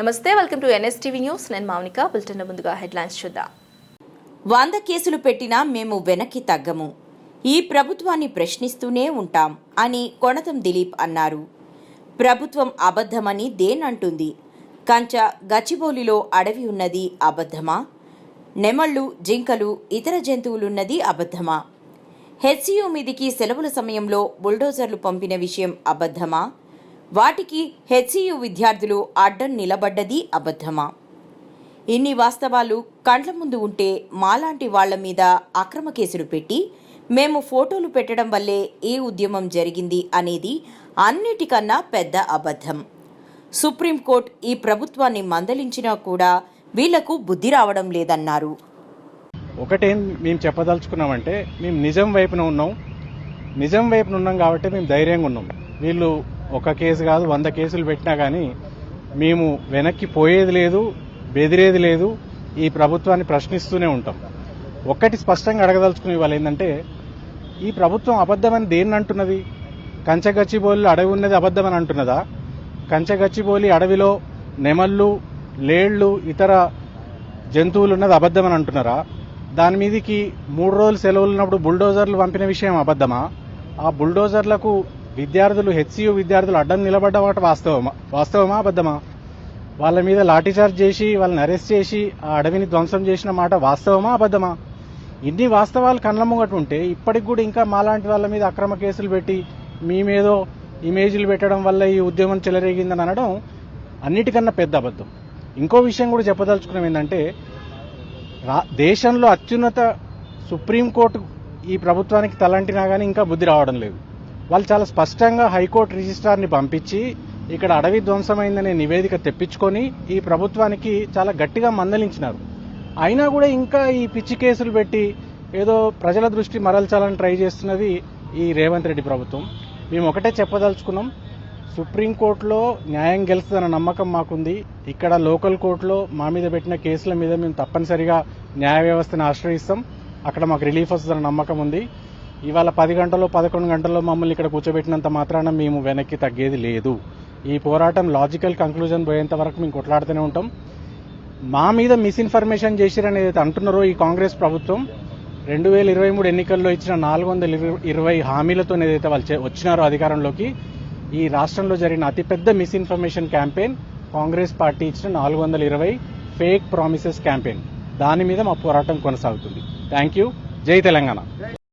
నమస్తే welcome to NSTV news. నేను Mounika bulletin ముందుగా హెడ్లైన్స్ చూద్దాం. వంద కేసులు పెట్టినా మేము వెనక్కి తగ్గము. ఈ ప్రభుత్వాన్ని ప్రశ్నిస్తూనే ఉంటాం అని కొణతం దిలీప్ అన్నారు. ప్రభుత్వం అబద్ధమని దేనంటుంది? కంచ గచ్చిబౌలిలో అడవి ఉన్నది అబద్ధమా? నెమళ్ళు జింకలు ఇతర జంతువులున్నది అబద్ధమా? హెచ్సియు మీదికి సెలవుల సమయంలో బుల్డోజర్లు పంపిన విషయం అబద్ధమా? వాటికి హెచ్సియు విద్యార్థులు అడ్డం నిలబడ్డది అబద్ధమా? ఇన్ని వాస్తవాలు కండ్ల ముందు ఉంటే మాలాంటి వాళ్ళ మీద అక్రమ కేసులు పెట్టి మేము ఫోటోలు పెట్టడం వల్లే ఈ ఉద్యమం జరిగింది అనేది అన్నిటికన్నా పెద్ద అబద్ధం. సుప్రీంకోర్టు ఈ ప్రభుత్వాన్ని మందలించినా కూడా వీళ్ళకు బుద్ధి రావడం లేదన్నారు. ఒకటేం మేము చెప్పదలుచుకున్నామంటే మేము నిజం వైపున ఉన్నాం. నిజం వైపున ఉన్నాం కాబట్టి మేము ధైర్యంగా ఉన్నాం. వీళ్ళు ఒక కేసు కాదు వంద కేసులు పెట్టినా కానీ మేము వెనక్కి పోయేది లేదు బెదిరేది లేదు ఈ ప్రభుత్వాన్ని ప్రశ్నిస్తూనే ఉంటాం. ఒక్కటి స్పష్టంగా అడగదలుచుకునే వాళ్ళు ఏంటంటే ఈ ప్రభుత్వం అబద్ధమని దేన్ని అంటున్నది? కంచగచ్చిబోలి అడవి ఉన్నది అబద్ధమని అంటున్నదా? కంచగచ్చిబోలి అడవిలో నెమళ్ళు లేళ్ళు ఇతర జంతువులు ఉన్నది అబద్ధమని అంటున్నారా? దాని మీదకి మూడు రోజులు సెలవులు ఉన్నప్పుడు బుల్డోజర్లు పంపిన విషయం అబద్ధమా? ఆ బుల్డోజర్లకు విద్యార్థులు హెచ్సియు విద్యార్థులు అడ్డం నిలబడ్డమాట వాస్తవమా? వాస్తవమా అబద్దమా వాళ్ళ మీద లాఠీచార్జ్ చేసి వాళ్ళని అరెస్ట్ చేసి ఆ అడవిని ధ్వంసం చేసిన మాట వాస్తవమా అబద్దమా ఇన్ని వాస్తవాలు కళ్ళ ముంగట ఉంటే ఇప్పటికి కూడా ఇంకా మాలాంటి వాళ్ళ మీద అక్రమ కేసులు పెట్టి మీ మీదో ఇమేజ్లు పెట్టడం వల్ల ఈ ఉద్యమం చెలరేగిందని అనడం అన్నిటికన్నా పెద్ద అబద్ధం. ఇంకో విషయం కూడా చెప్పదలుచుకున్నాం ఏంటంటే రా- దేశంలో అత్యున్నత సుప్రీంకోర్టు ఈ ప్రభుత్వానికి తలంటినా కానీ ఇంకా బుద్ధి రావడం లేదు. వాళ్ళు చాలా స్పష్టంగా హైకోర్టు రిజిస్ట్రార్ని పంపించి ఇక్కడ అడవి ధ్వంసమైందనే నివేదిక తెప్పించుకొని ఈ ప్రభుత్వానికి చాలా గట్టిగా మందలించినారు. అయినా కూడా ఇంకా ఈ పిచ్చి కేసులు పెట్టి ఏదో ప్రజల దృష్టి మరల్చాలని ట్రై చేస్తున్నది ఈ రేవంత్ రెడ్డి ప్రభుత్వం. మేము ఒకటే చెప్పదలుచుకున్నాం సుప్రీంకోర్టులో న్యాయం గెలుస్తుందన్న నమ్మకం మాకుంది. ఇక్కడ లోకల్ కోర్టులో మా మీద పెట్టిన కేసుల మీద మేము తప్పనిసరిగా న్యాయ వ్యవస్థను ఆశ్రయిస్తాం. అక్కడ మాకు రిలీఫ్ వస్తుందన్న నమ్మకం ఉంది. ఇవాళ పది గంటల్లో పదకొండు గంటల్లో మమ్మల్ని ఇక్కడ కూర్చోబెట్టినంత మాత్రాన మేము వెనక్కి తగ్గేది లేదు. ఈ పోరాటం లాజికల్ కంక్లూజన్ పోయేంత వరకు మేము కొట్లాడుతూనే ఉంటాం. మా మీద మిస్ఇన్ఫర్మేషన్ చేసిరని ఏదైతే అంటున్నారో ఈ కాంగ్రెస్ ప్రభుత్వం? రెండు వేల ఇరవై మూడు ఎన్నికల్లో ఇచ్చిన నాలుగు వందల ఇరవై హామీలతో ఏదైతే వాళ్ళు వచ్చినారో అధికారంలోకి. ఈ రాష్ట్రంలో జరిగిన అతిపెద్ద మిస్ఇన్ఫర్మేషన్ క్యాంపెయిన్ కాంగ్రెస్ పార్టీ ఇచ్చిన నాలుగు వందల ఇరవై ఫేక్ ప్రామిసెస్ క్యాంపెయిన్ దాని మీద మా పోరాటం కొనసాగుతుంది. థ్యాంక్ యూ జై తెలంగాణ.